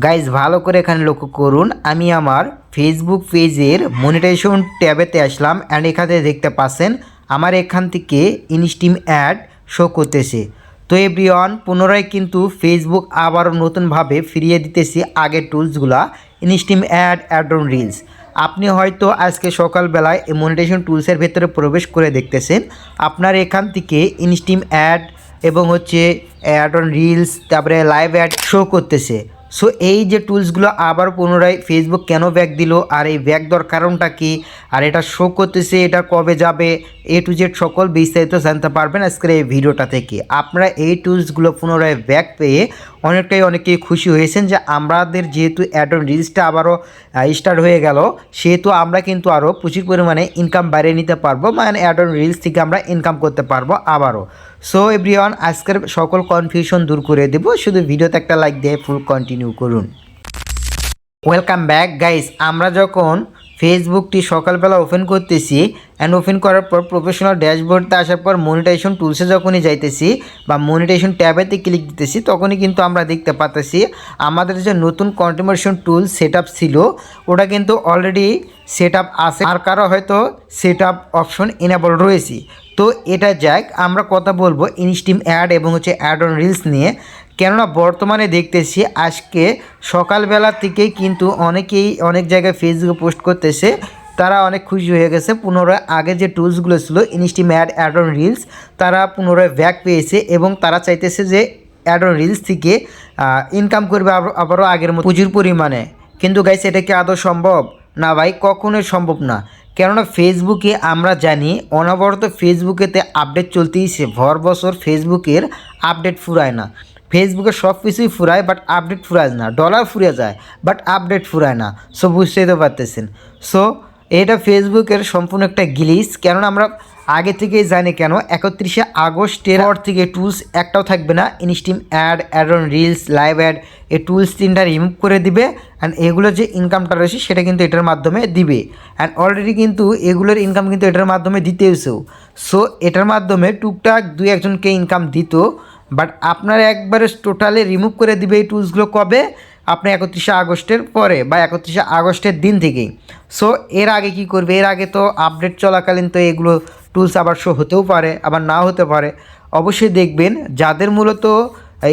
Guys ভালো করে এখানে লক্ষ্য করুন, আমি আমার ফেসবুক পেজের মনিটাইজেশন ট্যাবেতে আসলাম অ্যান্ড এখানে দেখতে পাচ্ছেন, আমার এখান থেকে ইনস্টিম অ্যাড শো করতেছে। তো এভরিওয়ান পুনরায় কিন্তু ফেসবুক আবারও নতুনভাবে ফিরিয়ে দিতেছি আগের টুলসগুলা instream ad ad on reels আপনি হয়তো আজকে সকালবেলায় এই মনিটাইজেশন টুলসের ভেতরে প্রবেশ করে দেখতেছেন, আপনার এখান থেকে ইনস্টিম অ্যাড এবং হচ্ছে অ্যাড অন রিলস তারপরে লাইভ অ্যাড শো করতেছে। সো এই যে টুলসগুলো আবার পুনরায় ফেসবুক কেন ব্যাক দিল? আর এই ব্যাক দেওয়ার কারণটা কি? আর এটা শো করতেছে, এটা কবে যাবে? এ টু জেড সকল বিস্তারিত জানতে পারবেন আজকের এই ভিডিওটা থেকে। আপনারা এই টুলসগুলো পুনরায় ব্যাক পেয়ে অনেকটাই অনেকেই খুশি হয়েছেন যে আমাদের যেহেতু অ্যাডন রিলসটা আবারও স্টার্ট হয়ে গেল, সেহেতু আমরা কিন্তু আরও প্রচুর পরিমাণে ইনকাম বাড়িয়ে নিতে পারব মানে অ্যাডন রিলস থেকে আমরা ইনকাম করতে পারব আবারও। সো এভরিওয়ান আজকের সকল কনফিউশন দূর করে দেবো, শুধু ভিডিওতে একটা লাইক দিয়ে ফুল কন্টিনিউ করুন। ওয়েলকাম ব্যাক গাইস আমরা যখন ফেসবুকটি সকালবেলা ওপেন করতেছি অ্যান্ড ওপেন করার পর প্রফেশনাল ড্যাশবোর্ডতে আসার পর মনিটাইজেশন টুলসে যখনই যাইতেছি বা মনিটাইজেশন ট্যাবেতে ক্লিক দিতেছি, তখনই কিন্তু আমরা দেখতে পাচ্তেছি আমাদের যে নতুন কন্টিমেশন টুল সেট ছিল, ওটা কিন্তু অলরেডি সেট আছে আর কারও হয়তো সেট অপশন এনেবল রয়েছে। তো এটা যাক, আমরা কথা বলব ইনস্টিম অ্যাড এবং হচ্ছে অ্যাড অন রিলস নিয়ে। কেননা বর্তমানে দেখতেছি আজকে সকালবেলা থেকেই কিন্তু অনেকেই অনেক জায়গায় ফেসবুকে পোস্ট করতেছে। তারা অনেক খুশি হয়ে গেছে। পুনরায় আগে যে টুলসগুলো ছিল instream ad ad on reels তারা পুনরায় ব্যাক পেয়েছে এবং তারা চাইতেছে যে অ্যাড অন রিলস থেকে ইনকাম করবে আবার- আবারও আগের মতো। প্রচুর পরিমাণে। কিন্তু গাইস এটা কি আদৌ সম্ভব? না ভাই, কখনোই সম্ভব না। কেননা ফেসবুকে আমরা জানি, অনবরত ফেসবুকেতে আপডেট চলতেইছে। ভর বছর ফেসবুকের আপডেট ফুরায় না। ফেসবুকে সব কিছুই ফুরায় বাট আপডেট ফুরায় না। ডলার ফুরে যায় বাট আপডেট ফুরায় না। সো বুঝতেই তো পারতেছেন। সো এটা ফেসবুকের সম্পূর্ণ একটা গিলিস কেননা আমরা আগে থেকেই জানি কেন, একত্রিশে আগস্টের পর থেকে টুলস একটাও থাকবে না। Instream ad ad on reels live ad এই টুলস তিনটা রিমুভ করে দিবে। অ্যান্ড এগুলো যে ইনকামটা রয়েছে, সেটা কিন্তু এটার মাধ্যমে দিবে। অ্যান্ড অলরেডি কিন্তু এগুলোর ইনকাম কিন্তু এটার মাধ্যমে দিতেওছেও সো এটার মাধ্যমে টুকটাক দুই একজনকে ইনকাম দিত। বাট আপনার একবারে টোটালি রিমুভ করে দিবে এই টুলসগুলো কবে? আপনি একত্রিশে আগস্টের পরে বা একত্রিশে আগস্টের দিন থেকেই। সো এর আগে কি করবে? এর আগে তো আপডেট চলাকালীন তো এগুলো টুলস আবার শো হতেও পারে, আবার নাও হতে পারে। অবশ্যই দেখবেন, যাদের মূলত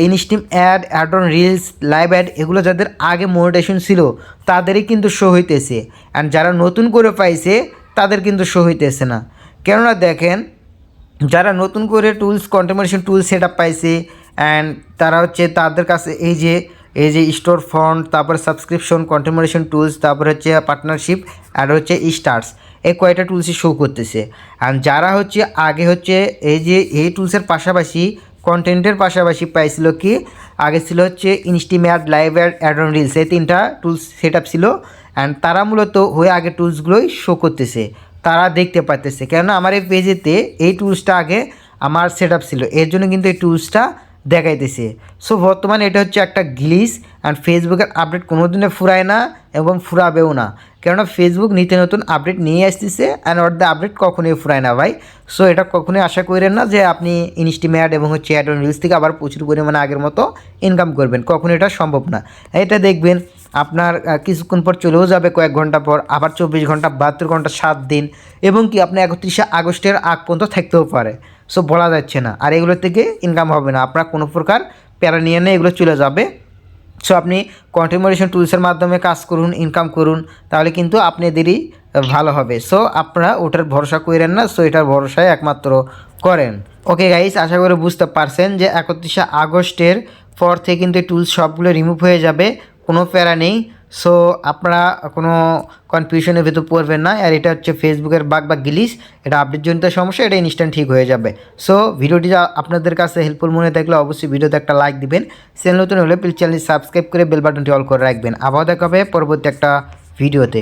instream ad ad on reels live ad এগুলো যাদের আগে মোটিভেশন ছিল, তাদেরই কিন্তু শো হইতেছে। অ্যান্ড যারা নতুন করে পাইছে, তাদের কিন্তু শো হইতেছে না। কেননা দেখেন যারা নতুন করে টুলস কন্টেমারেশন টুলস সেট আপ পাইছে অ্যান্ড তারা হচ্ছে তাদের কাছে এই যে এই যে স্টোর ফন্ড তারপর সাবস্ক্রিপশন কন্টেমারেশন টুলস তারপর হচ্ছে পার্টনারশিপ আর হচ্ছে স্টার্স এই কয়টা টুলসই শো করতেছে। অ্যান্ড যারা হচ্ছে আগে হচ্ছে এই যে, এই টুলসের পাশাপাশি কন্টেন্টের পাশাপাশি পাইছিল কি? আগে ছিল হচ্ছে instream ad live ad ad on reels এই তিনটা টুলস সেট ছিল। অ্যান্ড তারা মূলত হয়ে আগে টুলসগুলোই শো করতেছে। তারা দেখতে পাইতেছে। কেননা আমার এই পেজেতে এই টুলসটা আগে আমার সেট ছিল। এর জন্য কিন্তু এই টুলসটা দেখাইতেছে। সো বর্তমানে এটা হচ্ছে একটা গ্লিস অ্যান্ড ফেসবুকের আপডেট কোনো দিনে ফুরায় না এবং ফুরাবেও না। কেননা ফেসবুক নিতে নতুন আপডেট নিয়ে আসতেছে অ্যান্ড ওর দ্য আপডেট কখনোই ফুরায় না ভাই। সো এটা কখনোই আশা করেন না যে আপনি ইনস্টিম্যাট এবং হচ্ছে অ্যাড রিলস থেকে আবার প্রচুর পরিমাণে আগের মতো ইনকাম করবেন। কখনো এটা সম্ভব না। এটা দেখবেন আপনার কিছুক্ষণ পর চলেও যাবে কয়েক ঘণ্টা পর, আবার চব্বিশ ঘণ্টা, বাহাত্তর ঘণ্টা, সাত দিন, এবং কি আপনি একত্রিশে আগস্টের আগ পর্যন্ত থাকতেও পারে। সো বলা যাচ্ছে না। আর এগুলো থেকে ইনকাম হবে না। আপনার কোনো প্রকার প্যারা নিয়ে নিয়ে এগুলো চলে যাবে। সো আপনি কন্টিমিউশন টুলসের মাধ্যমে কাজ করুন ইনকাম করুন, তাহলে কিন্তু আপনাদেরই ভালো হবে। সো আপনারা ওটার ভরসা করেন না। সো এটার ভরসায় একমাত্র করেন। ওকে গাইস আশা করে বুঝতে পারছেন যে একত্রিশে আগস্টের পর থেকে কিন্তু টুলস সবগুলো রিমুভ হয়ে যাবে। কোনো প্যারা নেই। সো আপনারা কোনো কনফিউশনের ভেতর পড়বেন না। আর এটা হচ্ছে ফেসবুকের বাগ বা গিলিস। এটা আপডেটজনিত সমস্যা, এটা ইনস্ট্যান্ট ঠিক হয়ে যাবে। সো ভিডিওটি আপনাদের কাছে হেল্পফুল মনে থাকলে অবশ্যই ভিডিওতে একটা লাইক দিবেন। চ্যানেল নতুন হলে প্লিজ চ্যানেলটি সাবস্ক্রাইব করে বেল বাটনটি অল করে রাখবেন। আবার দেখা হবে পরবর্তী একটা ভিডিওতে